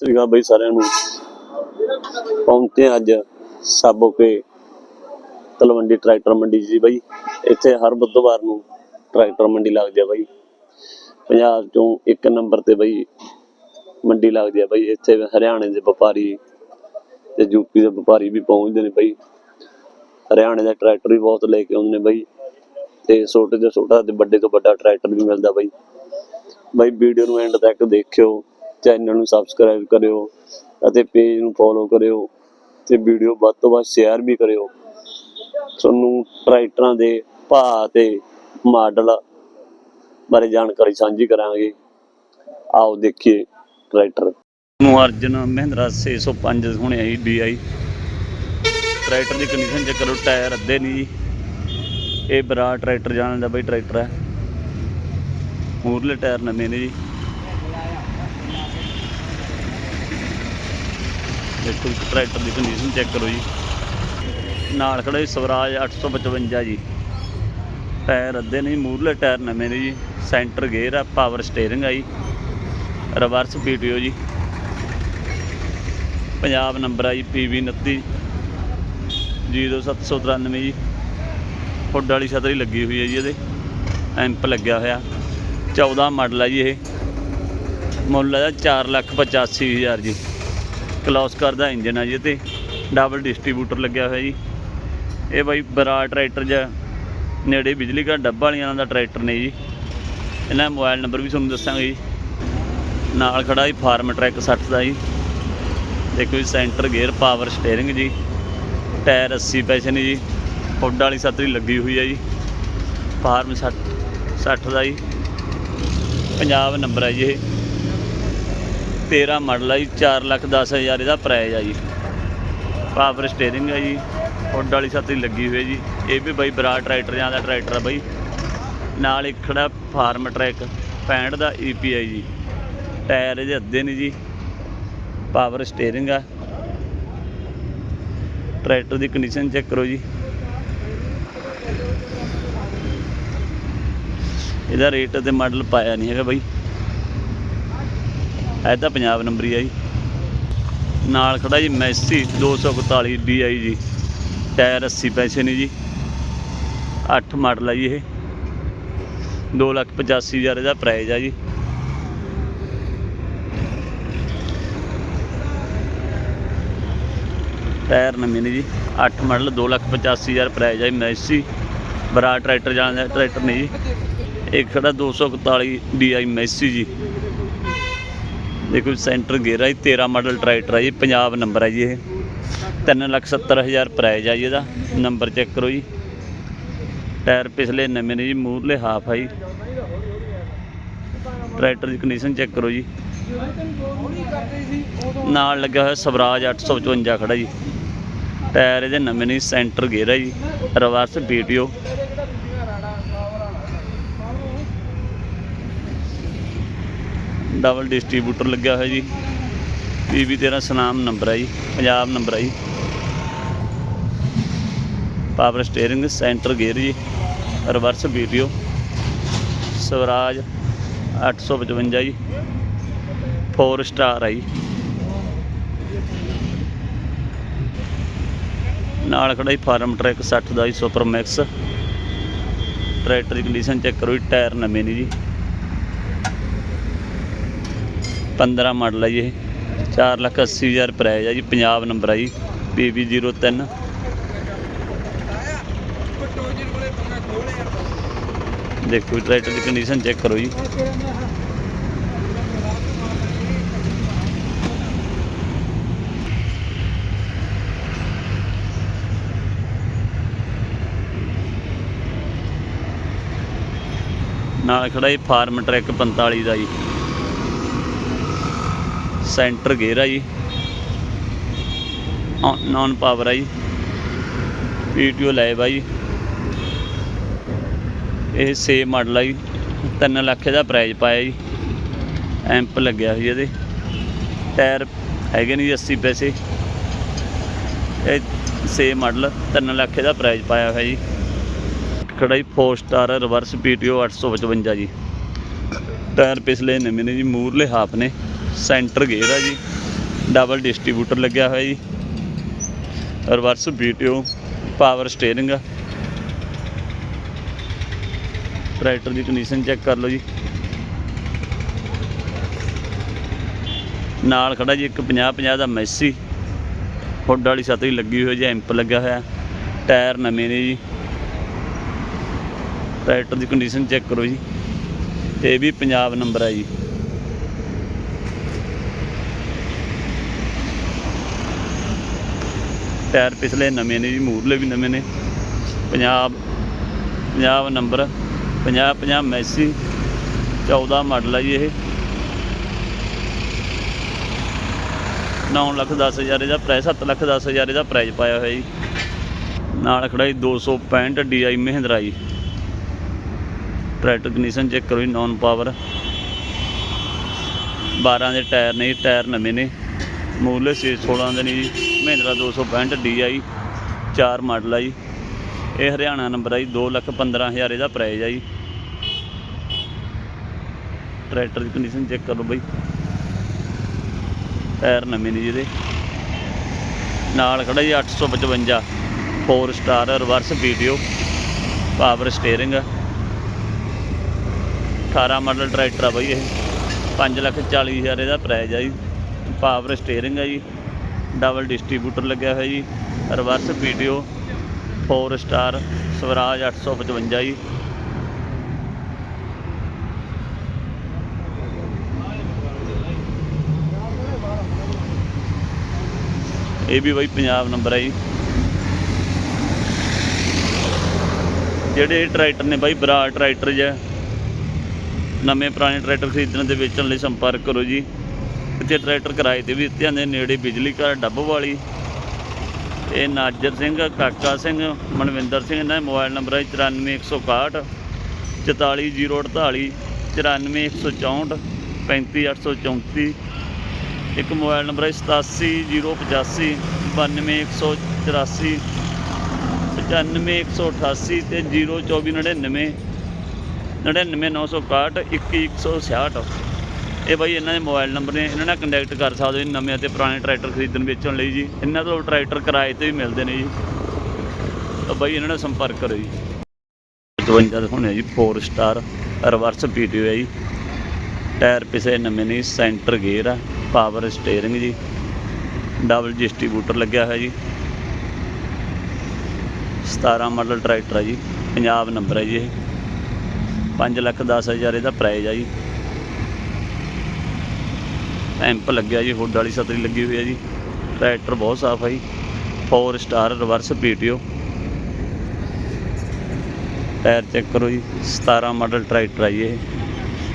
ਸ੍ਰੀ ਅਕਾਲ ਬਈ ਸਾਰਿਆਂ ਨੂੰ। ਪਹੁੰਚੇ ਅੱਜ ਸਾਬੋ ਕੇ ਤਲਵੰਡੀ ਟਰੈਕਟਰ ਮੰਡੀ ਜੀ ਬਈ। ਇੱਥੇ ਹਰ ਬੁੱਧਵਾਰ ਨੂੰ ਟਰੈਕਟਰ ਮੰਡੀ ਲੱਗਦੀ ਆ ਬਈ। ਪੰਜਾਬ ਚੋਂ ਇੱਕ ਨੰਬਰ ਤੇ ਬਈ ਮੰਡੀ ਲੱਗਦੀ ਆ ਬਈ। ਇੱਥੇ ਹਰਿਆਣੇ ਦੇ ਵਪਾਰੀ ਤੇ ਯੂਪੀ ਦੇ ਵਪਾਰੀ ਵੀ ਪਹੁੰਚਦੇ ਨੇ ਬਈ। ਹਰਿਆਣੇ ਦਾ ਟਰੈਕਟਰ ਵੀ ਬਹੁਤ ਲੈ ਕੇ ਆਉਂਦੇ ਨੇ ਬਈ। ਤੇ ਛੋਟੇ ਤੋਂ ਛੋਟਾ ਤੇ ਵੱਡੇ ਤੋਂ ਵੱਡਾ ਟਰੈਕਟਰ ਵੀ ਮਿਲਦਾ ਬਈ। ਬਾਈ ਵੀਡੀਓ ਨੂੰ ਐਂਡ ਤੱਕ ਦੇਖਿਓ। ਚੈਨਲ ਨੂੰ ਸਬਸਕ੍ਰਾਈਬ ਕਰਿਓ ਅਤੇ ਪੇਜ ਨੂੰ ਫੋਲੋ ਕਰਿਓ ਤੇ ਵੀਡੀਓ ਵੱਧ ਤੋਂ ਵੱਧ ਸ਼ੇਅਰ ਵੀ ਕਰਿਓ। ਤੁਹਾਨੂੰ ਟਰੈਕਟਰਾਂ ਦੇ ਭਾਅ ਤੇ ਮਾਡਲ ਬਾਰੇ ਜਾਣਕਾਰੀ ਸਾਂਝੀ ਕਰਾਂਗੇ। ਆਓ ਦੇਖੀਏ ਟਰੈਕਟਰ ਨੂੰ ਅਰਜਨ ਮਹਿੰਦਰਾ 605 ਹੁਣੇ ਆਈ DI ਟਰੈਕਟਰ ਦੀ ਕੰਡੀਸ਼ਨ ਚੈੱਕ ਕਰੋ ਟਾਇਰ ਅੱਧੇ ਨਹੀਂ ਜੀ। ਇਹ ਬਰਾ ਟਰੈਕਟਰ ਜਾਣ ਦਾ ਬਈ ਟਰੈਕਟਰ ਹੈ। ਮੂਰਲੇ ਟਾਇਰ ਨਵੇਂ ਨੇ ਜੀ। ਦੇਖੋ ਟਰੈਕਟਰ ਦੀ ਕੰਡੀਸ਼ਨ ਚੈੱਕ ਕਰੋ ਜੀ। ਨਾਲ ਖੜਾ ਜੀ, ਸਵਰਾਜ 855 ਜੀ। ਟਾਇਰ ਅੱਧੇ ਨਹੀਂ ਮੂਰਲੇ ਟਾਇਰ ਨਵੇਂ ਨੇ ਜੀ। ਸੈਂਟਰ ਗੇਅਰ ਆ ਪਾਵਰ ਸਟੀਅਰਿੰਗ ਆ ਜੀ। ਰਿਵਰਸ ਪੀਟੀਓ ਜੀ। ਪੰਜਾਬ ਨੰਬਰ ਆ ਜੀ PV 29 0793 ਜੀ। ਫੁੱਡ ਵਾਲੀ ਛਤਰੀ ਲੱਗੀ ਹੋਈ ਹੈ ਜੀ ਇਹਦੇ। ਐਂਪ ਲੱਗਿਆ ਹੋਇਆ। 14 ਮਾਡਲ ਆ ਜੀ ਇਹ। ਮੁੱਲ ਹੈ 485000 ਜੀ। ਕਲੋਸ ਕਰਦਾ ਇੰਜਨ ਆ ਜੀ ਤੇ ਡਬਲ ਡਿਸਟ੍ਰੀਬਿਊਟਰ ਲੱਗਿਆ ਹੋਇਆ ਜੀ। ਇਹ ਬਾਈ ਬਰਾ ਟਰੈਕਟਰ ਜਾਂ ਨੇੜੇ ਬਿਜਲੀ ਘਰ ਡੱਬਾ ਵਾਲੀਆਂ ਦਾ ਟਰੈਕਟਰ ਨੇ ਜੀ। ਇਹਨਾਂ ਦਾ ਮੋਬਾਈਲ ਨੰਬਰ ਵੀ ਤੁਹਾਨੂੰ ਦੱਸਾਂਗੇ ਜੀ। ਨਾਲ ਖੜਾ ਜੀ ਫਾਰਮ ਟਰੈਕ 60 ਦਾ ਜੀ। ਦੇਖੋ ਜੀ, ਸੈਂਟਰ ਗੇਅਰ ਪਾਵਰ ਸਟੀਅਰਿੰਗ ਜੀ। ਟਾਇਰ 80 ਪੈਸੇ ਨੇ ਜੀ। ਫੁੱਡ ਵਾਲੀ ਛਤਰੀ ਲੱਗੀ ਹੋਈ ਹੈ ਜੀ। ਫਾਰਮ 60 60 ਦਾ ਜੀ। ਪੰਜਾਬ ਨੰਬਰ ਹੈ ਜੀ ਇਹ। 13 ਮਾਡਲ ਆ ਜੀ 4 ਲੱਖ 10 ਹਜ਼ਾਰ ਇਹਦਾ ਪ੍ਰਾਈਜ਼ ਆ ਜੀ। ਪਾਵਰ ਸਟੀਅਰਿੰਗ ਆ ਜੀ ਫੁੱਡ ਵਾਲੀ ਛਤਰੀ ਲੱਗੀ ਹੋਈ ਹੈ ਜੀ। ਇਹ ਵੀ ਬਾਈ ਬਰਾ ਟਰੈਕਟਰ ਜਾਂ ਦਾ ਟਰੈਕਟਰ ਆ ਬਾਈ। ਨਾਲ ਇੱਕ ਖੜਾ ਫਾਰਮ ਟਰੈਕ 65 ਦਾ EPI ਜੀ। ਟਾਇਰ ਇਹਦੇ ਅੱਧੇ ਨੇ ਜੀ। ਪਾਵਰ ਸਟੀਅਰਿੰਗ ਆ। ਟਰੈਕਟਰ ਦੀ ਕੰਡੀਸ਼ਨ ਚੈੱਕ ਕਰੋ ਜੀ। ਇਹਦਾ ਰੇਟ ਤੇ ਮਾਡਲ ਪਾਇਆ ਨਹੀਂ ਹੈਗਾ ਬਾਈ। ਇਹ ਤਾਂ ਪੰਜਾਬ ਨੰਬਰ ਹੀ ਆ ਜੀ। ਨਾਲ ਖੜਾ ਜੀ ਮੈਸੀ 241 DI ਜੀ। ਟਾਇਰ 80 ਪੈਸੇ ਨੇ ਜੀ। 8 ਮਾਡਲ ਆ ਜੀ ਇਹ। 285000 ਇਹਦਾ ਪ੍ਰਾਈਜ਼ ਆ ਜੀ। ਟਾਇਰ ਨਵੇਂ ਨੇ ਜੀ। 8 ਮਾਡਲ 285000 ਪ੍ਰਾਈਜ਼ ਆ ਜੀ ਮੈਸੀ। ਬਰਾ ਟਰੈਕਟਰ ਜਾਂਦਾ ਟਰੈਕਟਰ ਨਹੀਂ ਜੀ। ਇੱਕ ਖੜਾ 241 DI ਮੈਸੀ ਜੀ। ਦੇਖੋ ਸੈਂਟਰ ਗੇਰਾ ਜੀ 13 ਮਾਡਲ ਟਰੈਕਟਰ ਆ ਜੀ, ਪੰਜਾਬ ਨੰਬਰ ਆ ਜੀ ਇਹ। 370000 ਪ੍ਰਾਈਜ਼ ਆ ਜੀ ਇਹਦਾ, ਨੰਬਰ ਚੈੱਕ ਕਰੋ ਜੀ। ਟਾਇਰ ਪਿਛਲੇ ਨਵੇਂ ਨੇ ਜੀ, ਮੂਹਰਲੇ ਹਾਫ ਆ ਜੀ। ਟਰੈਕਟਰ ਦੀ ਕੰਡੀਸ਼ਨ ਚੈੱਕ ਕਰੋ ਜੀ। ਨਾਲ ਲੱਗਿਆ ਹੋਇਆ ਸਵਰਾਜ 855 ਖੜਾ ਜੀ। ਟਾਇਰ ਇਹਦੇ ਨਵੇਂ ਨੇ ਸੈਂਟਰ ਗੇਰਾ ਜੀ, ਰਿਵਰਸ ਪੀਟੀਓ ਡਬਲ ਡਿਸਟ੍ਰੀਬਿਊਟਰ ਲੱਗਿਆ ਹੋਇਆ ਜੀ। ਪੀਬੀ 13 ਸਨਾਮ ਨੰਬਰ ਹੈ ਜੀ, ਪੰਜਾਬ ਨੰਬਰ ਹੈ ਜੀ। ਪਾਵਰ ਸਟੀਅਰਿੰਗ ਸੈਂਟਰ ਗੇਅਰ ਜੀ, ਰਿਵਰਸ ਵੀਡੀਓ, ਸਵਰਾਜ 855 ਜੀ 4 ਸਟਾਰ ਹੈ ਜੀ। ਨਾਲ ਖੜਾ ਜੀ, ਫਾਰਮ ਟਰੈਕ 60 ਦਾ ਜੀ, ਸੁਪਰ ਮੈਕਸ। ਟਰੈਕਟਰ ਦੀ ਕੰਡੀਸ਼ਨ ਚੈੱਕ ਕਰੋ ਜੀ, ਟਾਇਰ ਨਵੇਂ ਨੇ ਜੀ। 15 ਮਾਡਲ ਹੈ ਜੀ ਇਹ। 4 ਲੱਖ 80 ਹਜ਼ਾਰ ਪ੍ਰਾਈਸ ਹੈ ਜੀ, ਪੰਜਾਬ ਨੰਬਰ ਹੈ ਜੀ PB 03 ਦੇਖੋ ਟਰੈਕਟਰ ਦੀ ਕੰਡੀਸ਼ਨ ਚੈੱਕ ਕਰੋ ਜੀ। ਨਾਲ ਖੜਾ ਜੀ, ਫਾਰਮ ਟਰੈਕ 45 ਦਾ ਜੀ। ਸੈਂਟਰ ਗੇਅਰ ਆ ਜੀ। ਨਾਨ ਪਾਵਰ ਆ ਜੀ। ਪੀਟੀਓ ਲਾਈਵ ਆ ਜੀ। ਇਹ ਸੇ ਮਾਡਲ ਆ ਜੀ। 3 ਲੱਖ ਦਾ ਪ੍ਰਾਈਸ ਪਾਇਆ ਜੀ। ਐਂਪ ਲੱਗਿਆ ਹੋਈ ਇਹਦੇ। ਟਾਇਰ ਹੈਗੇ ਨੇ ਜੀ 80 ਪੈਸੇ। ਇਹ ਸੇ ਮਾਡਲ 3 ਲੱਖ ਦਾ ਪ੍ਰਾਈਸ ਪਾਇਆ ਹੋਇਆ ਜੀ। ਖੜਾ ਜੀ 4 ਸਟਾਰ ਰਿਵਰਸ ਪੀਟੀਓ 855 ਜੀ। ਟਾਇਰ ਪਿਛਲੇ ਨਵੇਂ ਨੇ ਜੀ ਮੂਰਲੇ ਹਾਫ ਨੇ। ਸੈਂਟਰ ਗੇਅਰ ਆ ਜੀ। ਡਬਲ ਡਿਸਟ੍ਰੀਬਿਊਟਰ ਲੱਗਿਆ ਹੋਇਆ ਜੀ। Reverse video power steering tractor ਦੀ ਕੰਡੀਸ਼ਨ ਚੈੱਕ ਕਰ ਲਓ ਜੀ। ਨਾਲ ਖੜਾ ਜੀ ਇੱਕ 50 50 ਦਾ ਮੈਸੀ। ਹੁੱਡ ਵਾਲੀ ਛਤਰੀ ਲੱਗੀ ਹੋਈ ਜੀ ਐਂਪ ਲੱਗਿਆ ਹੋਇਆ। ਟਾਇਰ ਨਵੇਂ ਨੇ ਜੀ। ਟਰੈਕਟਰ ਦੀ ਕੰਡੀਸ਼ਨ ਚੈੱਕ ਕਰੋ ਜੀ। ਤੇ ਇਹ ਵੀ ਪੰਜਾਬ ਨੰਬਰ ਹੈ ਜੀ। ਟਾਇਰ ਪਿਛਲੇ ਨਵੇਂ ਨੇ ਜੀ ਮੂਰਲੇ ਵੀ ਨਵੇਂ ਨੇ। Punjab Punjab number 50 50 Massey 14 model ਆ ਜੀ ਇਹ। 9 ਲੱਖ 10 ਹਜ਼ਾਰ ਇਹਦਾ ਪ੍ਰਾਈਸ 7 ਲੱਖ 10 ਹਜ਼ਾਰ ਇਹਦਾ ਪ੍ਰਾਈਸ ਪਾਇਆ ਹੋਇਆ ਜੀ। ਨਾਲ ਖੜਾ ਜੀ 265 DI ਮਹਿੰਦਰਾ ਜੀ। ਟਰੈਕਟਰ ਕੰਡੀਸ਼ਨ ਚੈੱਕ ਕਰੋ ਜੀ ਨੌਨ ਪਾਵਰ 12 ਦੇ ਟਾਇਰ ਨੇ ਟਾਇਰ ਨਵੇਂ ਨੇ। ਮੂਲੇ 616 ਦੇ ਨੇ ਜੀ। ਮਹਿੰਦਰਾ 265 DI 4 ਮਾਡਲ ਆ ਜੀ। ਇਹ ਹਰਿਆਣਾ ਨੰਬਰ ਆ ਜੀ 2 ਲੱਖ 15 ਹਜ਼ਾਰ ਇਹਦਾ ਪ੍ਰਾਈਜ਼ ਆ ਜੀ। ਟਰੈਕਟਰ ਦੀ ਕੰਡੀਸ਼ਨ ਚੈੱਕ ਕਰੋ ਲਓ ਬਈ। ਟਾਇਰ ਨਵੇਂ ਨੇ ਜਿਹਦੇ ਨਾਲ ਖੜਾ ਜੀ 855 4 star reverse video power steering 18 model tractor ਆ ਬਈ ਇਹ। 5 ਲੱਖ 40 ਹਜ਼ਾਰ ਇਹਦਾ ਪ੍ਰਾਈਜ਼ ਆ ਜੀ। ਪਾਵਰ ਸਟੀਅਰਿੰਗ ਆ ਜੀ। ਡਬਲ ਡਿਸਟ੍ਰੀਬਿਊਟਰ ਲੱਗਿਆ ਹੋਇਆ ਜੀ, ਰਿਵਰਸ ਵੀਡੀਓ 4 ਸਟਾਰ ਸਵਰਾਜ 855 ਜੀ। ਇਹ ਵੀ ਬਾਈ ਪੰਜਾਬ ਨੰਬਰ ਹੈ ਜੀ। ਜਿਹੜੇ ਟਰੈਕਟਰ ਨੇ ਬਾਈ ਬਰਾ ਟਰੈਕਟਰ ਜਾਂ ਨਵੇਂ ਪੁਰਾਣੇ ਟਰੈਕਟਰ ਖਰੀਦਣ ਤੇ ਵੇਚਣ ਲਈ ਸੰਪਰਕ ਕਰੋ ਜੀ। ਇੱਥੇ ਟਰੈਕਟਰ ਕਿਰਾਏ ਤੇ ਵੀ ਦਿੱਤੇ ਜਾਂਦੇ ਨੇੜੇ ਬਿਜਲੀ ਘਰ, ਡੱਬ ਵਾਲੀ। ਇਹ ਨਾਜਰ ਸਿੰਘ, ਕਾਕਾ ਸਿੰਘ, ਮਨਵਿੰਦਰ ਸਿੰਘ, ਇਹਨਾਂ ਦਾ ਮੋਬਾਈਲ ਨੰਬਰ ਹੈ 94161 44048 94164 35834 ਇੱਕ ਮੋਬਾਈਲ ਨੰਬਰ ਹੈ 87085 92184 95188 ਤੇ 02499 99961 21166 ਇਹ ਬਾਈ ਇਹਨਾਂ ਦੇ ਮੋਬਾਈਲ ਨੰਬਰ ਨੇ, ਇਹਨਾਂ ਨਾਲ ਕੰਟੈਕਟ ਕਰ ਸਕਦੇ ਹੋ ਜੀ ਨਵੇਂ ਅਤੇ ਪੁਰਾਣੇ ਟਰੈਕਟਰ ਖਰੀਦਣ ਵੇਚਣ ਲਈ ਜੀ। ਇਹਨਾਂ ਤੋਂ ਟਰੈਕਟਰ ਕਿਰਾਏ ਤੇ ਵੀ ਮਿਲਦੇ ਨੇ ਜੀ। ਤਾਂ ਬਾਈ ਇਹਨਾਂ ਨਾਲ ਸੰਪਰਕ ਕਰੋ ਜੀ। 52 ਦਿਖਾਉਣੇ ਆ ਜੀ 4 ਸਟਾਰ ਰਿਵਰਸ ਪੀਟੀਓ ਹੈ ਜੀ। ਟਾਇਰ ਪਿਛੇ ਨਵੇਂ ਨੇ ਸੈਂਟਰ ਗੇਅਰ ਆ ਪਾਵਰ ਸਟੀਅਰਿੰਗ ਜੀ। ਡਬਲ ਡਿਸਟ੍ਰੀਬਿਊਟਰ ਲੱਗਿਆ ਹੋਇਆ ਜੀ। 17 ਮਾਡਲ ਟਰੈਕਟਰ ਹੈ ਜੀ, ਪੰਜਾਬ ਨੰਬਰ ਹੈ ਜੀ ਇਹ। 5 ਲੱਖ 10 ਹਜ਼ਾਰ ਇਹਦਾ ਪ੍ਰਾਈਜ਼ ਆ ਜੀ। ਐਂਪ ਲੱਗਿਆ ਜੀ, ਹੁੱਡ ਵਾਲੀ ਛਤਰੀ ਲੱਗੀ ਹੋਈ ਹੈ ਜੀ। ਟਰੈਕਟਰ ਬਹੁਤ ਸਾਫ਼ ਹੈ ਜੀ। 4 star reverse PTO tyre check ਕਰੋ ਜੀ 17 ਮਾਡਲ ਟਰੈਕਟਰ ਆ ਜੀ ਇਹ।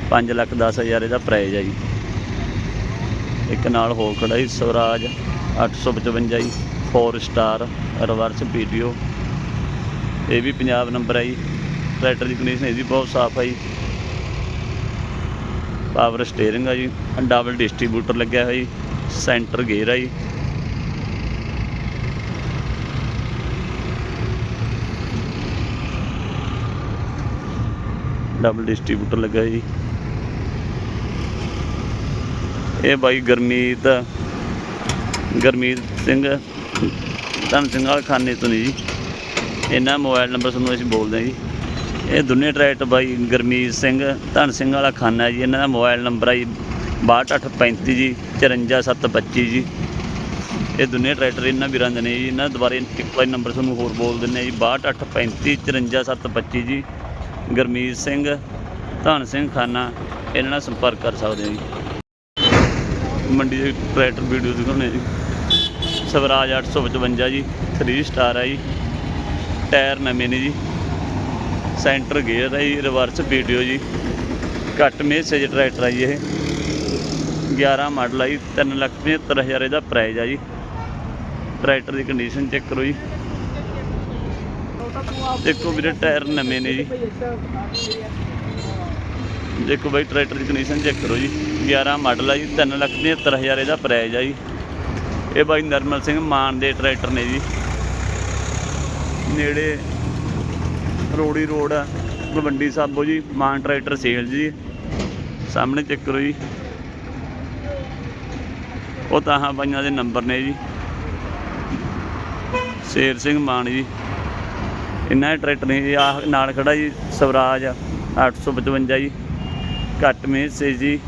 5 ਲੱਖ 10 ਹਜ਼ਾਰ ਇਹਦਾ ਪ੍ਰਾਈਜ਼ ਆ ਜੀ। ਇੱਕ ਨਾਲ ਹੋਰ ਖੜਾ ਜੀ, ਸਵਰਾਜ 855 ਜੀ 4 ਸਟਾਰ ਰਿਵਰਸ ਵੀਡੀਓ ਇਹ ਵੀ ਪੰਜਾਬ ਨੰਬਰ ਆ ਜੀ। ਟਰੈਕਟਰ ਦੀ ਕੰਡੀਸ਼ਨ ਇਹ ਵੀ ਬਹੁਤ ਸਾਫ਼ ਹੈ ਜੀ। ਪਾਵਰ ਸਟੀਅਰਿੰਗ ਆ ਜੀ ਡਬਲ ਡਿਸਟ੍ਰੀਬਿਊਟਰ ਲੱਗਿਆ ਹੋਇਆ ਜੀ ਸੈਂਟਰ ਗੇਅਰ ਆ ਜੀ। ਡਬਲ ਡਿਸਟ੍ਰੀਬਿਊਟਰ ਲੱਗਾ ਜੀ। ਇਹ ਬਾਈ ਗਰਮੀਤ ਗਰਮੀਤ ਸਿੰਘ, ਧੰਨ ਸਿੰਘ ਵਾਲ ਖਾਨੇ ਤੋਂ ਨਹੀਂ ਜੀ। ਇਹਨਾਂ ਮੋਬਾਈਲ ਨੰਬਰ ਤੁਹਾਨੂੰ ਅਸੀਂ ਬੋਲਦੇ ਹਾਂ ਜੀ। ਇਹ ਦੁਨੀਆ ਟਰੈਕਟਰ ਬਾਈ ਗਰਮੀਤ ਸਿੰਘ, ਧਨ ਸਿੰਘ ਵਾਲਾ ਖਾਨਾ ਜੀ, ਇਹਨਾਂ ਦਾ ਮੋਬਾਈਲ ਨੰਬਰ ਆ ਜੀ 6235 ਜੀ 54725 ਜੀ। ਇਹ ਦੁਨੀਆ ਟਰੈਕਟਰ ਇਹਨਾਂ ਵੀਰਾਂ ਦੇ ਨੇ ਜੀ, ਇਹਨਾਂ ਦੁਬਾਰੇ ਇੱਕ ਵਾਰੀ ਨੰਬਰ ਤੁਹਾਨੂੰ ਹੋਰ ਬੋਲ ਦਿੰਦੇ ਹਾਂ ਜੀ 6235 54725 ਜੀ। ਗਰਮੀਤ ਸਿੰਘ, ਧਨ ਸਿੰਘ ਖਾਨਾ, ਇਹਨਾਂ ਨਾਲ ਸੰਪਰਕ ਕਰ ਸਕਦੇ ਹੋ ਜੀ। ਮੰਡੀ ਦੇ ਟਰੈਕਟਰ ਵੀਡੀਓ ਦਿਖਾਉਣੇ ਜੀ। ਸਵਰਾਜ 855 ਜੀ 3 ਸਟਾਰ ਆ ਜੀ। ਟਾਇਰ ਨਵੇਂ ਨੇ ਜੀ। ਸੈਂਟਰ ਗੇਅਰ ਹੈ ਜੀ, ਰਿਵਰਸ ਵੀਡੀਓ ਜੀ। ਘੱਟ ਮੇਸੇਜ ਟਰੈਕਟਰ ਹੈ ਜੀ ਇਹ। 11 ਮਾਡਲ ਹੈ ਜੀ 3 ਲੱਖ 75 ਹਜ਼ਾਰ ਇਹਦਾ ਪ੍ਰਾਈਸ ਹੈ ਜੀ। ਟਰੈਕਟਰ ਦੀ ਕੰਡੀਸ਼ਨ ਚੈੱਕ ਕਰੋ ਜੀ। ਦੇਖੋ ਵੀਰੇ ਟਾਇਰ ਨਵੇਂ ਨੇ ਜੀ। ਦੇਖੋ ਬਾਈ ਟਰੈਕਟਰ ਦੀ ਕੰਡੀਸ਼ਨ ਚੈੱਕ ਕਰੋ ਜੀ। 11 ਮਾਡਲ ਆ ਜੀ 3 ਲੱਖ 75 ਹਜ਼ਾਰ ਇਹਦਾ ਪ੍ਰਾਈਸ ਆ ਜੀ। ਇਹ ਬਾਈ ਨਰਮਲ ਸਿੰਘ ਮਾਨ ਦੇ ਟਰੈਕਟਰ ਨੇ ਜੀ। ਨੇੜੇ ਰੋੜੀ ਰੋਡ ਆ ਗਵੰਡੀ ਸਾਬੋ ਜੀ, ਮਾਨ ਟਰੈਕਟਰ ਸੇਲ ਜੀ। ਸਾਹਮਣੇ ਚੈੱਕ ਕਰੋ ਜੀ। ਉਹ ਤਾਂ ਹਾਂ ਬਾਈਆਂ ਦੇ ਨੰਬਰ ਨੇ ਜੀ। ਸ਼ੇਰ ਸਿੰਘ ਮਾਨ ਜੀ। ਇਹਨਾਂ ਦੇ ਟਰੈਕਟਰ ਨੇ ਜੀ। ਆਹ ਨਾਲ ਖੜਾ ਜੀ, ਸਵਰਾਜ 855 ਜੀ। ਘੱਟ ਮੇਸੇ ਜੀ।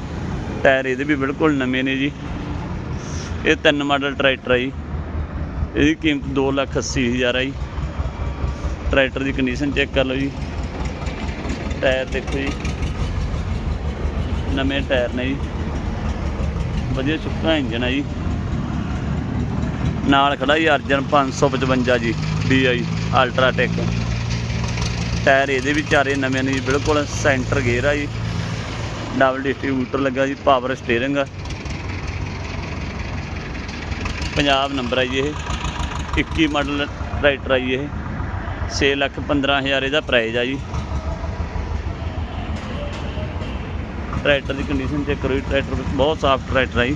ਟਾਇਰ ਇਹਦੇ ਵੀ ਬਿਲਕੁਲ ਨਵੇਂ ਨੇ ਜੀ। ਇਹ ਤਿੰਨ ਮਾਡਲ ਟਰੈਕਟਰ ਹੈ ਜੀ। ਇਹਦੀ ਕੀਮਤ ਦੋ ਲੱਖ ਅੱਸੀ ਹਜ਼ਾਰ ਹੈ ਜੀ। ਟਰੈਕਟਰ ਦੀ ਕੰਡੀਸ਼ਨ ਚੈੱਕ ਕਰ ਲਓ ਜੀ। ਟਾਇਰ ਦੇਖੋ ਜੀ। ਨਵੇਂ ਟਾਇਰ ਨੇ ਜੀ। ਵਧੀਆ ਚੁੱਕਾ ਇੰਜਨ ਹੈ ਜੀ। ਨਾਲ ਖੜਾ ਜੀ ਅਰਜਨ 555 ਜੀ DI ਅਲਟਰਾਟੈਕ ਟਾਇਰ ਇਹਦੇ ਵੀ ਚਾਰੇ ਨਵੇਂ ਨੇ ਜੀ, ਬਿਲਕੁਲ ਸੈਂਟਰ ਗੇਅਰ ਆ ਜੀ। ਡਬਲ ਡਿਸਟ੍ਰੀਬਿਊਟਰ ਲੱਗਾ ਜੀ ਪਾਵਰ ਸਟੀਅਰਿੰਗ ਆ। ਪੰਜਾਬ ਨੰਬਰ ਹੈ ਜੀ ਇਹ। 21 ਮਾਡਲ ਟਰੈਕਟਰ ਹੈ ਜੀ ਇਹ। 6 ਲੱਖ 15000 ਇਹਦਾ ਪ੍ਰਾਈਜ਼ ਆ ਜੀ। ਟਰੈਕਟਰ ਦੀ ਕੰਡੀਸ਼ਨ ਚੈੱਕ ਕਰੋ ਜੀ ਟਰੈਕਟਰ ਬਹੁਤ ਸਾਫ਼ ਟਰੈਕਟਰ ਆ ਜੀ।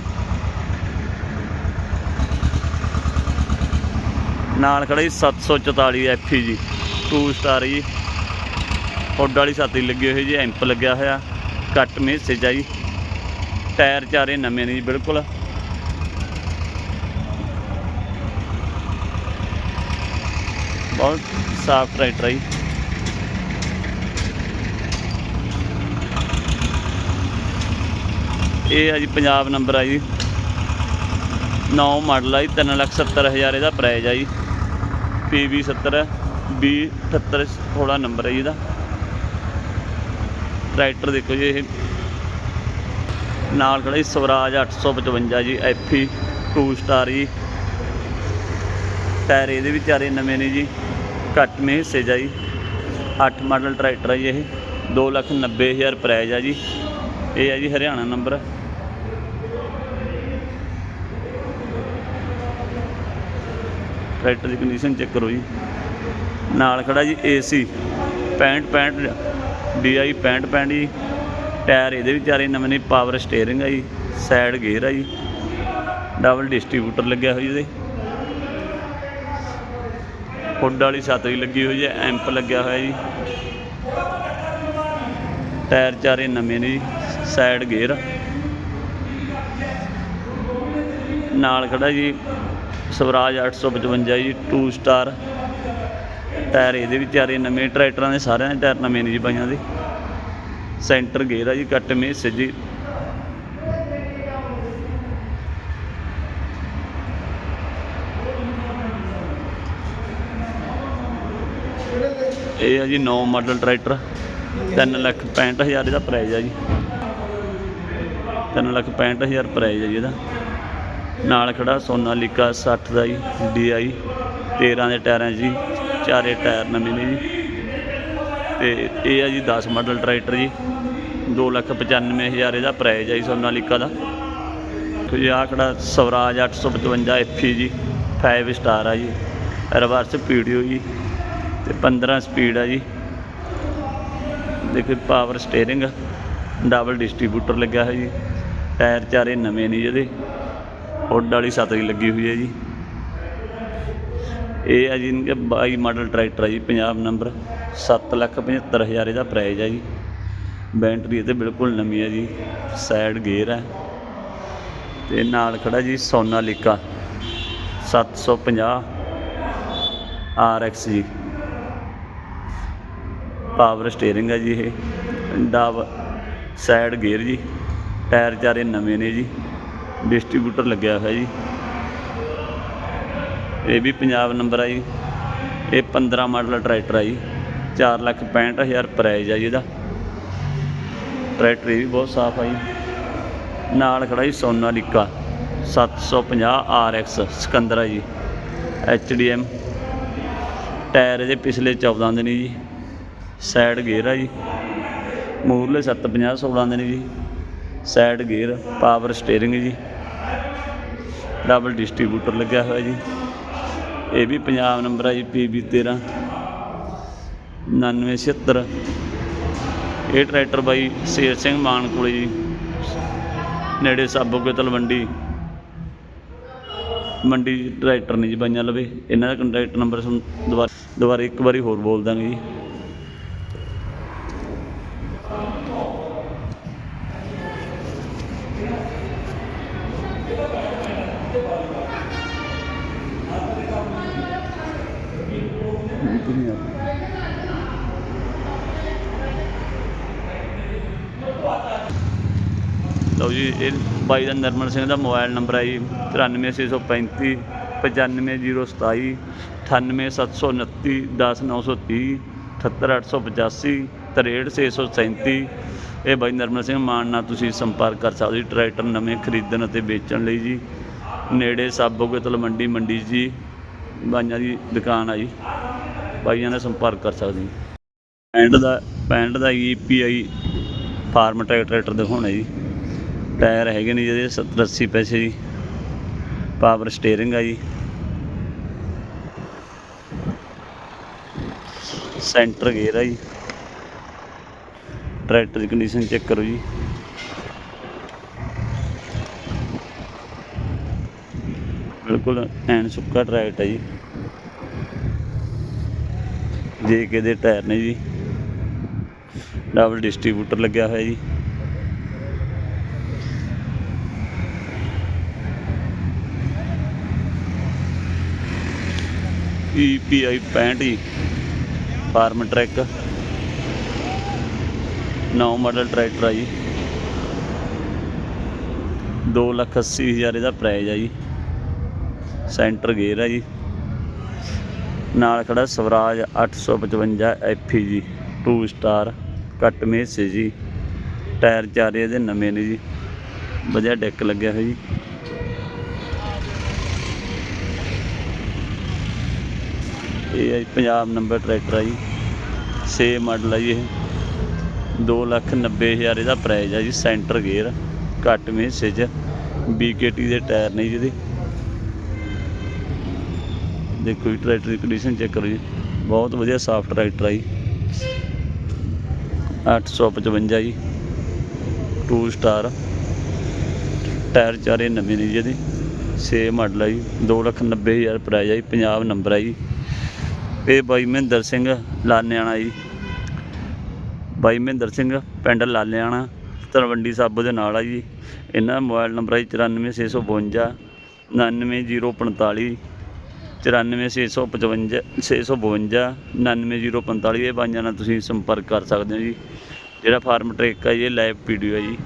ਨਾਲ ਖੜਾ ਜੀ 744 ਐਫਈ ਜੀ 2 ਸਟਾਰ ਜੀ। ਹੁੱਡ ਵਾਲੀ ਛਾਤੀ ਲੱਗੀ ਹੋਈ ਜੀ ਐਂਪ ਲੱਗਿਆ ਹੋਇਆ ਕੱਟ ਮੇਸੇਜ ਆ ਜੀ। ਟਾਇਰ ਚਾਰੇ ਨਵੇਂ ਨੇ ਜੀ, ਬਿਲਕੁਲ। ਬਹੁਤ ਸਾਫ਼ ਟਰੈਕਟਰ ਹੈ ਜੀ ਇਹ ਹੈ ਜੀ ਪੰਜਾਬ ਨੰਬਰ ਆ ਜੀ। 9 ਮਾਡਲ ਆ ਜੀ 3 ਲੱਖ 70 ਹਜ਼ਾਰ ਇਹਦਾ ਪ੍ਰਾਈਜ਼ ਆ ਜੀ। PV 70 B 78 ਥੋੜਾ ਨੰਬਰ ਹੈ ਜੀ ਇਹਦਾ। ਟਰੈਕਟਰ ਦੇਖੋ ਜੀ ਇਹ। ਨਾਲ ਖੜਾ ਜੀ ਸਵਰਾਜ 855 ਜੀ ਐਫੀ 2 ਸਟਾਰ ਜੀ। ਟਾਇਰ ਇਹਦੇ ਵੀ ਚਾਰੇ ਨਵੇਂ ਨੇ ਜੀ। ਘੱਟ ਮੇ ਹਿੱਸੇ ਜਾ ਜੀ। 8 ਮਾਡਲ ਟਰੈਕਟਰ ਹੈ ਜੀ ਇਹ। 2 ਲੱਖ 90 ਹਜ਼ਾਰ ਪ੍ਰਾਈਜ਼ ਆ ਜੀ। ਇਹ ਹੈ ਜੀ ਹਰਿਆਣਾ ਨੰਬਰ ਟਰੈਕਟਰ ਦੀ ਕੰਡੀਸ਼ਨ ਚੈੱਕ ਕਰੋ ਜੀ। ਨਾਲ ਖੜਾ ਜੀ AC 65 65 DI 65 65 ਜੀ। ਟਾਇਰ ਇਹਦੇ ਵੀ ਚਾਰੇ ਨਵੇਂ ਨੇ। ਪਾਵਰ ਸਟੀਅਰਿੰਗ ਆ ਜੀ। ਸਾਈਡ ਗੇਅਰ ਆ ਜੀ। ਡਬਲ ਡਿਸਟ੍ਰੀਬਿਊਟਰ ਲੱਗਿਆ ਹੋਇਆ ਜੀ ਇਹਦੇ। ਹੁੱਡ ਵਾਲੀ ਛੱਤ ਲੱਗੀ ਹੋਈ ਹੈ, ਐਂਪ ਲੱਗਿਆ ਹੋਇਆ ਜੀ। ਟਾਇਰ ਚਾਰੇ ਨਵੇਂ ਨੇ ਜੀ, ਸਾਈਡ ਗੇਅਰ। ਨਾਲ ਖੜਾ ਜੀ, ਸਵਰਾਜ 855 ਜੀ 2 ਸਟਾਰ ਟਾਇਰ ਇਹਦੇ ਵੀ ਚਾਰੇ ਨਵੇਂ, ਟਰੈਕਟਰਾਂ ਦੇ ਸਾਰਿਆਂ ਦੇ ਟਾਇਰ ਨਵੇਂ ਨੇ ਜੀ ਬਾਈਆਂ ਦੇ। ਸੈਂਟਰ ਗੇਅਰ ਆ ਜੀ, ਕੱਟ ਮੇ ਸੱਜੀ ਇਹ ਆ ਜੀ 9 ਮਾਡਲ ਟਰੈਕਟਰ 3 ਲੱਖ 65 ਹਜ਼ਾਰ ਇਹਦਾ ਪ੍ਰਾਈਜ਼ ਆ ਜੀ। 3 ਲੱਖ 65 ਹਜ਼ਾਰ ਪ੍ਰਾਈਜ਼ ਆ ਜੀ ਇਹਦਾ। ਨਾਲ ਖੜਾ ਸੋਨਾਲੀਕਾ 60 ਦਾ ਜੀ DI 13 ਦੇ ਟਾਇਰਾਂ ਜੀ, ਚਾਰੇ ਟਾਇਰ ਨਵੇਂ ਨੇ ਜੀ। ਤੇ ਇਹ ਆ ਜੀ 10 ਮਾਡਲ ਟਰੈਕਟਰ ਜੀ 2 ਲੱਖ 95 ਹਜ਼ਾਰ ਇਹਦਾ ਪ੍ਰਾਈਜ਼ ਆ ਜੀ ਸੋਨਾਲੀਕਾ ਦਾ। ਤੇ ਜੀ ਆਹ ਖੜਾ ਸਵਰਾਜ 855 FE ਜੀ 5 ਸਟਾਰ ਆ ਜੀ। ਰਿਵਰਸ ਪੀਡੀਓ ਜੀ। ਤੇ 15 ਸਪੀਡ ਆ ਜੀ। ਦੇਖੋ ਪਾਵਰ ਸਟੀਅਰਿੰਗ ਡਬਲ ਡਿਸਟ੍ਰੀਬਿਊਟਰ ਲੱਗਿਆ ਹੋਇਆ ਜੀ। ਟਾਇਰ ਚਾਰੇ ਨਵੇਂ ਨੇ ਜਿਹਦੇ ਹੁੱਡ ਵਾਲੀ ਛਤਰੀ ਲੱਗੀ ਹੋਈ ਹੈ ਜੀ। ਇਹ ਆ ਜੀ ਇਨਕੇ 22 ਮਾਡਲ ਟਰੈਕਟਰ ਹੈ ਜੀ, ਪੰਜਾਬ ਨੰਬਰ 775000 ਇਹਦਾ ਪ੍ਰਾਈਜ਼ ਹੈ ਜੀ। ਬੈਟਰੀ ਇਹਦੇ ਬਿਲਕੁਲ ਨਵੀਂ ਹੈ ਜੀ। ਸਾਈਡ ਗੇਅਰ ਹੈ ਤੇ ਨਾਲ ਖੜਾ ਜੀ ਸੋਨਾਲੀਕਾ 750 RX ਜੀ। ਪਾਵਰ ਸਟੀਅਰਿੰਗ ਹੈ ਜੀ ਇਹ। ਡਬ ਸਾਈਡ ਗੇਅਰ ਜੀ। ਟਾਇਰ ਚਾਰੇ ਨਵੇਂ ਨੇ ਜੀ। ਡਿਸਟ੍ਰੀਬਿਊਟਰ ਲੱਗਿਆ ਹੋਇਆ ਜੀ। ਇਹ ਵੀ ਪੰਜਾਬ ਨੰਬਰ ਆ ਜੀ। ਇਹ 15 ਮਾਡਲ ਟਰੈਕਟਰ ਆ ਜੀ। 4 ਲੱਖ 65 ਹਜ਼ਾਰ ਪ੍ਰਾਈਜ਼ ਆ ਜੀ ਇਹਦਾ। ਟਰੈਕਟਰ ਇਹ ਵੀ ਬਹੁਤ ਸਾਫ਼ ਆ ਜੀ। ਨਾਲ ਖੜਾ ਜੀ ਸੋਨਾਲੀਕਾ 750 RX ਸਿਕੰਦਰਾ ਜੀ। HDM ਟਾਇਰ ਇਹਦੇ ਪਿਛਲੇ 14 ਦੇ ਨੇ ਜੀ। ਸਾਈਡ ਗੇਅਰ ਆ ਜੀ। ਮੂਰਲੇ 750 16 ਦੇ ਨੇ ਜੀ। ਸਾਈਡ ਗੇਅਰ ਪਾਵਰ ਸਟੀਅਰਿੰਗ ਜੀ। ਡਬਲ ਡਿਸਟ੍ਰੀਬਿਊਟਰ ਲੱਗਿਆ ਹੋਇਆ ਜੀ। ਇਹ ਵੀ ਪੰਜਾਬ ਨੰਬਰ ਆ ਜੀ PB 13 9976 ਇਹ ਟਰੈਕਟਰ ਬਾਈ ਸ਼ੇਰ ਸਿੰਘ ਮਾਨ ਕੋਲੇ ਜੀ। ਨੇੜੇ ਸਾਬੋ ਕੇ ਤਲਵੰਡੀ। ਮੰਡੀ ਟਰੈਕਟਰ ਨੇ ਜੀ, ਬਾਈਆਂ ਲਵੇ। ਇਹਨਾਂ ਦਾ ਕੰਟੈਕਟ ਨੰਬਰ ਤੁਹਾਨੂੰ ਦੁਬਾਰਾ ਦੁਬਾਰਾ ਇੱਕ ਵਾਰੀ ਹੋਰ ਬੋਲ ਦਾਂਗੇ ਜੀ। ਲਓ ਜੀ, ਇਹ ਬਾਈ ਦਾ ਨਰਮਲ ਸਿੰਘ ਦਾ ਮੋਬਾਈਲ ਨੰਬਰ ਹੈ ਜੀ 94635 95027 98729 10930 78885 63637 ਇਹ ਬਾਈ ਨਰਮਲ ਸਿੰਘ ਮਾਨ ਨਾਲ ਤੁਸੀਂ ਸੰਪਰਕ ਕਰ ਸਕਦੇ ਟਰੈਕਟਰ ਨਵੇਂ ਖਰੀਦਣ ਅਤੇ ਵੇਚਣ ਲਈ ਜੀ। ਨੇੜੇ ਸਾਬੋਗੇ ਤਲਵੰਡੀ ਮੰਡੀ ਜੀ, ਬਾਈਆਂ ਦੀ ਦੁਕਾਨ ਆ ਜੀ। ਬਾਈਆਂ ਨਾਲ ਸੰਪਰਕ ਕਰ ਸਕਦੇ ਹੋ ਪੈਂਟ ਦਾ ਪੈਂਟ ਦਾ ਈਪੀਆਈ ਫਾਰਮ ਟਰੈਕ ਟਰੈਕਟਰ ਦਿਖਾਉਣਾ ਜੀ। ਟਾਇਰ ਹੈਗੇ ਨੇ ਜਿਹਦੇ 70 80 ਪੈਸੇ ਜੀ। ਪਾਵਰ ਸਟੀਅਰਿੰਗ ਆ ਜੀ। ਸੈਂਟਰ ਗੇਅਰ ਆ ਜੀ। ਟਰੈਕਟਰ ਦੀ ਕੰਡੀਸ਼ਨ ਚੈੱਕ ਕਰੋ ਜੀ। ਬਿਲਕੁਲ ਐਨ ਸੁੱਕਾ ਟਰੈਕਟ ਹੈ ਜੀ। ਜੇ ਕੇ ਦੇ ਟਾਇਰ ਨੇ ਜੀ। ਡਬਲ ਡਿਸਟ੍ਰੀਬਿਊਟਰ ਲੱਗਿਆ ਹੋਇਆ ਜੀ। EPI 65 ਜੀ, ਫਾਰਮ ਟਰੈਕ। ਨੌ ਮਾਡਲ ਟਰੈਕਟਰ ਆ ਜੀ। ਦੋ ਲੱਖ ਅੱਸੀ ਹਜ਼ਾਰ ਇਹਦਾ ਪ੍ਰਾਈਜ਼ ਆ ਜੀ। ਸੈਂਟਰ ਗੇਅਰ ਆ ਜੀ। ਨਾਲ ਖੜਾ ਸਵਰਾਜ 855 ਐਫੀ ਜੀ 2 ਸਟਾਰ ਕੱਟ ਮੇਸੇ ਜੀ। ਟਾਇਰ ਚਾਰੇ ਇਹਦੇ ਨਵੇਂ ਨੇ ਜੀ। ਵਧੀਆ ਡੈਕ ਲੱਗਿਆ ਹੋਇਆ ਜੀ। ਇਹ ਹੈ ਜੀ, ਪੰਜਾਬ ਨੰਬਰ ਟਰੈਕਟਰ ਆ ਜੀ। 6 ਮਾਡਲ ਆ ਜੀ ਇਹ। ਦੋ ਲੱਖ ਨੱਬੇ ਹਜ਼ਾਰ ਇਹਦਾ ਪ੍ਰਾਈਜ਼ ਆ ਜੀ ਸੈਂਟਰ ਗੇਅਰ ਕੱਟ ਹਿੱਸੇ ਚ BKT ਦੇ ਟਾਇਰ ਨੇ ਜਿਹਦੇ ਦੇਖੋ ਜੀ, ਟਰੈਕਟਰ ਦੀ ਕੰਡੀਸ਼ਨ ਚੈੱਕ ਕਰੋ ਜੀ। ਬਹੁਤ ਵਧੀਆ ਸਾਫਟ ਟਰੈਕਟਰ ਆ ਜੀ। 855 ਜੀ। 2 ਸਟਾਰ ਟਾਇਰ ਚਾਰੇ ਨਵੇਂ ਨੇ ਜੀ ਇਹਦੇ। 6 ਮਾਡਲ ਆ ਜੀ। 290000 ਪ੍ਰਾਈਜ਼ ਆ ਜੀ, ਪੰਜਾਬ ਨੰਬਰ ਆ ਜੀ। ਇਹ ਬਾਈ ਮਹਿੰਦਰ ਸਿੰਘ ਲਾਨਿਆਣਾ ਜੀ। ਬਾਈ ਮਹਿੰਦਰ ਸਿੰਘ ਪਿੰਡ ਲਾਲਿਆਣਾ ਤਲਵੰਡੀ ਸਾਬੋ ਦੇ ਨਾਲ ਆ ਜੀ। ਇਹਨਾਂ ਦਾ ਮੋਬਾਈਲ ਨੰਬਰ ਹੈ 94652 99045 94655 652 99045 ਇਹ ਬਾਈਆਂ ਨਾਲ ਤੁਸੀਂ ਸੰਪਰਕ ਕਰ ਸਕਦੇ ਹੋ ਜੀ। ਜਿਹੜਾ ਫਾਰਮ ਟਰੈਕ ਆ ਜੀ, ਇਹ ਲਾਈਵ ਵੀਡੀਓ ਹੈ ਜੀ।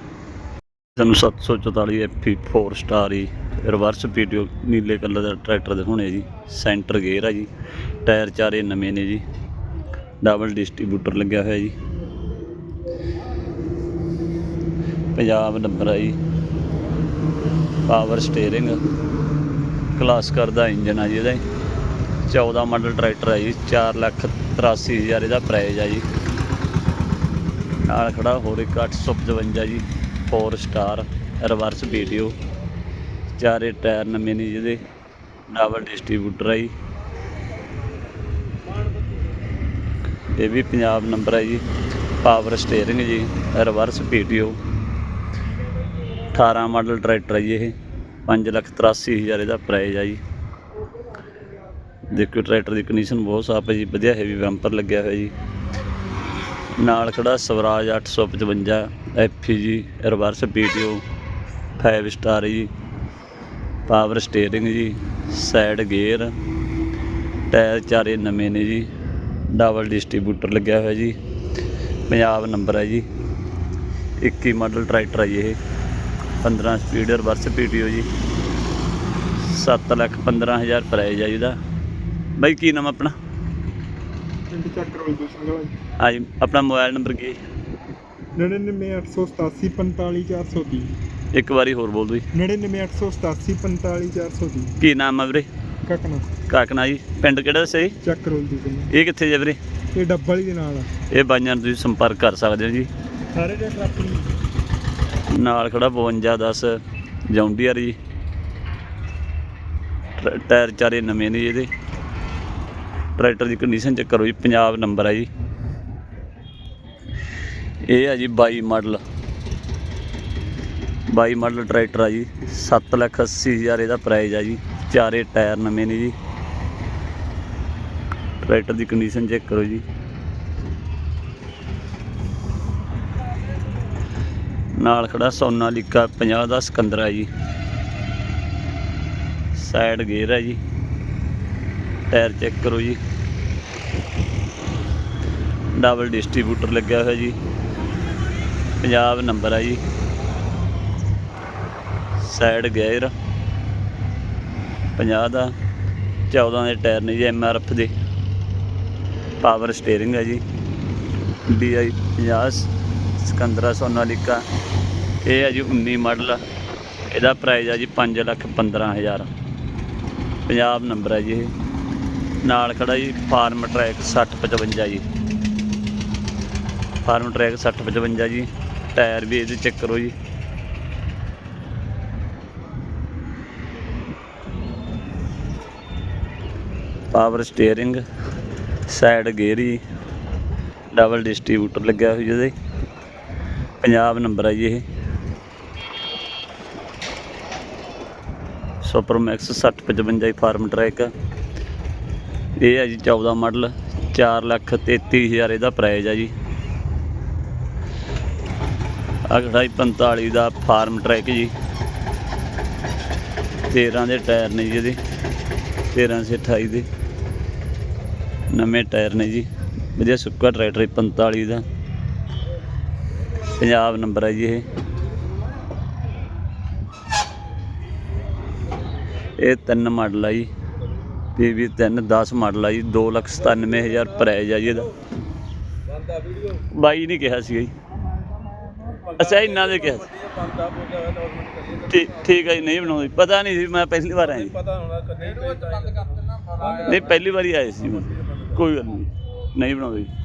ਸਾਨੂੰ 744 ਐਫੀ 4 ਸਟਾਰ ਜੀ ਰਿਵਰਸ ਵੀਡੀਓ ਨੀਲੇ ਕਲਰ ਦਾ ਟਰੈਕਟਰ ਦਿਖਾਉਣੇ ਜੀ। ਸੈਂਟਰ ਗੇਅਰ ਆ ਜੀ। ਟਾਇਰ ਚਾਰੇ ਨਵੇਂ ਨੇ ਜੀ। ਡਬਲ ਡਿਸਟ੍ਰੀਬਿਊਟਰ ਲੱਗਿਆ ਹੋਇਆ ਜੀ। ਪੰਜਾਬ ਨੰਬਰ ਆ ਜੀ। ਪਾਵਰ ਸਟੀਅਰਿੰਗ ਕਲਾਸਕਰ ਦਾ ਇੰਜਨ ਆ ਜੀ ਇਹਦਾ। 14 ਮਾਡਲ ਟਰੈਕਟਰ ਹੈ ਜੀ। 4 ਲੱਖ 83 ਹਜ਼ਾਰ ਇਹਦਾ ਪ੍ਰਾਈਜ਼ ਆ ਜੀ। ਨਾਲ ਖੜਾ ਹੋਰ ਇੱਕ 855 ਜੀ। 4 ਸਟਾਰ ਰਿਵਰਸ ਵੀਡੀਓ। ਚਾਰੇ ਟਾਇਰ ਨਵੇਂ ਨੇ ਜਿਹਦੇ। ਡਬਲ ਡਿਸਟ੍ਰੀਬਿਊਟਰ ਹੈ ਜੀ। ਇਹ ਵੀ ਪੰਜਾਬ ਨੰਬਰ ਹੈ ਜੀ। ਪਾਵਰ ਸਟੀਅਰਿੰਗ ਜੀ, ਰਿਵਰਸ ਵੀਡੀਓ। 18 ਮਾਡਲ ਟਰੈਕਟਰ ਹੈ ਜੀ ਇਹ। 583000 ਇਹਦਾ ਪ੍ਰਾਈਜ਼ ਆ ਜੀ। ਦੇਖੋ ਟਰੈਕਟਰ ਦੀ ਕੰਡੀਸ਼ਨ ਬਹੁਤ ਸਾਫ਼ ਹੈ ਜੀ। ਵਧੀਆ ਹੈਵੀ ਬੰਪਰ ਲੱਗਿਆ ਹੋਇਆ ਜੀ। ਨਾਲ ਖੜਾ ਸਵਰਾਜ 855 ਐਫੀ ਜੀ ਰਿਵਰਸ ਵੀਡੀਓ 5 ਸਟਾਰ ਜੀ ਪਾਵਰ ਸਟੀਅਰਿੰਗ ਜੀ ਸਾਈਡ ਗੇਅਰ ਟਾਇਰ ਚਾਰੇ ਨਵੇਂ ਨੇ ਜੀ ਡਬਲ ਡਿਸਟ੍ਰੀਬਿਊਟਰ ਲੱਗਿਆ ਹੋਇਆ ਜੀ, ਪੰਜਾਬ ਨੰਬਰ ਹੈ ਜੀ 21 ਮਾਡਲ ਟਰੈਕਟਰ ਹੈ ਜੀ ਇਹ 15 ਸਪੀਡ ਰਿਵਰਸ ਪੀਟੀਓ ਜੀ 7 ਲੱਖ 15000 ਪ੍ਰਾਈਜ਼ ਆ ਜਿਹਦਾ ਬਾਈ ਕੀ ਨਾਮ ਆਪਣਾ? ਪਿੰਡ ਚੱਕਰੋਲ ਤੋਂ ਸੰਗਲਾ ਹਾਂਜੀ ਆਪਣਾ ਮੋਬਾਈਲ ਨੰਬਰ ਕੀ ਹੈ? 99887 ਇੱਕ ਵਾਰੀ ਹੋਰ ਬੋਲ ਦਿਓ ਜੀ। 99887 ਕੀ ਨਾਮ ਆ ਵੀਰੇ? ਕਕਨਾ। ਕਾਕਨਾ ਜੀ ਪਿੰਡ ਕਿਹੜਾ ਦੱਸਿਆ ਜੀ? ਚੱਕਰੋਲ ਦੀ ਪਿੰਡ ਇਹ ਕਿੱਥੇ ਜੇ ਵੀਰੇ? ਇਹ ਡੱਬਲ ਦੇ ਨਾਲ ਆ। ਇਹ ਬਾਈਆਂ ਨੂੰ ਤੁਸੀਂ ਸੰਪਰਕ ਕਰ ਸਕਦੇ ਹੋ ਜੀ। ਸਾਰੇ ਟਰੈਕਟਰ ਆਪਣੀ ਨਾਲ ਖੜਾ 52 10 ਜੌਂਡੀਅਰ ਜੀ ਟਰ- ਟਾਇਰ ਚਾਰੇ ਨਵੇਂ ਨੇ ਜੀ ਇਹਦੇ। ਟਰੈਕਟਰ ਦੀ ਕੰਡੀਸ਼ਨ ਚੈੱਕ ਕਰੋ ਜੀ ਪੰਜਾਬ ਨੰਬਰ ਹੈ ਜੀ। ਇਹ ਆ ਜੀ 22 ਮਾਡਲ। 22 ਮਾਡਲ ਟਰੈਕਟਰ ਆ ਜੀ। 7 ਲੱਖ 80 ਹਜ਼ਾਰ ਇਹਦਾ ਪ੍ਰਾਈਜ਼ ਆ ਜੀ। ਚਾਰੇ ਟਾਇਰ ਨਵੇਂ ਨੇ ਜੀ। ਟਰੈਕਟਰ ਦੀ ਕੰਡੀਸ਼ਨ ਚੈੱਕ ਕਰੋ ਜੀ। ਨਾਲ ਖੜਾ ਸੋਨਾਲੀਕਾ 50 ਦਾ ਸਿਕੰਦਰ ਹੈ ਜੀ। ਸਾਈਡ ਗੇਅਰ ਹੈ ਜੀ। ਟਾਇਰ ਚੈੱਕ ਕਰੋ ਜੀ। ਡਬਲ ਡਿਸਟ੍ਰੀਬਿਊਟਰ ਲੱਗਿਆ ਹੋਇਆ ਜੀ। ਪੰਜਾਬ ਨੰਬਰ ਆ ਜੀ। ਸਾਈਡ ਗੇਅਰ 50 ਦਾ। 14 ਦੇ ਟਾਇਰ ਨੇ ਜੀ ਐਫ ਦੇ। ਪਾਵਰ ਸਟੀਅਰਿੰਗ ਹੈ ਜੀ। DI 50 ਸਿਕੰਦਰਾ ਸੋਨਾਲੀਕਾ ਇਹ ਹੈ ਜੀ 19 ਮਾਡਲ ਇਹਦਾ ਪ੍ਰਾਈਸ ਆ ਜੀ 5 ਲੱਖ 15000 ਪੰਜਾਬ ਨੰਬਰ ਹੈ ਜੀ ਨਾਲ ਖੜਾ ਜੀ ਫਾਰਮ ਟਰੈਕ 6055 ਜੀ। ਫਾਰਮ ਟਰੈਕ 6055 ਜੀ। ਟਾਇਰ ਵੀ ਇਹਦੇ ਚੈੱਕ ਕਰੋ ਜੀ। ਪਾਵਰ ਸਟੀਅਰਿੰਗ ਸਾਈਡ ਗੇਅਰੀ ਡਬਲ ਡਿਸਟ੍ਰੀਬਿਊਟਰ ਲੱਗਿਆ ਹੋਇਆ ਜਿਹਦੇ ਪੰਜਾਬ ਨੰਬਰ ਹੈ ਜੀ ਇਹ। ਸੁਪਰ ਮੈਕਸ 6055 ਫਾਰਮ ਟਰੈਕ ਇਹ ਹੈ ਜੀ 14 ਮਾਡਲ 4 ਲੱਖ 33000 ਇਹਦਾ ਪ੍ਰਾਈਜ਼ ਆ ਜੀ। ਅਗੜਾ 45 ਦਾ ਫਾਰਮ ਟਰੈਕ ਜੀ। 13 ਦੇ ਟਾਇਰ ਨੇ ਜੀ ਇਹਦੇ। 13 ਸੇ 28 ਦੇ। ਨਵੇਂ ਟਾਇਰ ਨੇ ਜੀ। ਵਧੀਆ ਸੁੱਕਾ ਟਰੈਕਟਰ ਹੈ 45 ਦਾ। ਪੰਜਾਬ ਨੰਬਰ ਹੈ ਜੀ ਇਹ। ਇਹ ਤਿੰਨ ਮਾਡਲ ਆ ਜੀ। ਪੀਵੀ 3 10 ਮਾਡਲ ਆ ਜੀ। 297000 ਪ੍ਰਾਈਜ਼ ਆ ਜੀ ਇਹਦਾ। ਬਾਈ ਨਹੀਂ ਕਿਹਾ ਸੀ ਜੀ। ਅੱਛਾ ਇੰਨਾ ਦੇ ਕਿਹਾ ਸੀ। ਠੀਕ ਠੀਕ ਹੈ ਜੀ ਨਹੀਂ ਬਣਾਉਂਦੀ। ਪਤਾ ਨਹੀਂ ਸੀ ਮੈਂ ਪਹਿਲੀ ਵਾਰ ਆਇਆ ਜੀ। ਪਤਾ ਹੋਣਾ ਕਦੇ ਨਹੀਂ ਪਹਿਲੀ ਵਾਰੀ ਆਏ ਸੀ ਮੈਂ। ਕੋਈ ਗੱਲ ਨਹੀਂ। ਨਹੀਂ ਬਣਾਉਂਦੇ। ਜੀ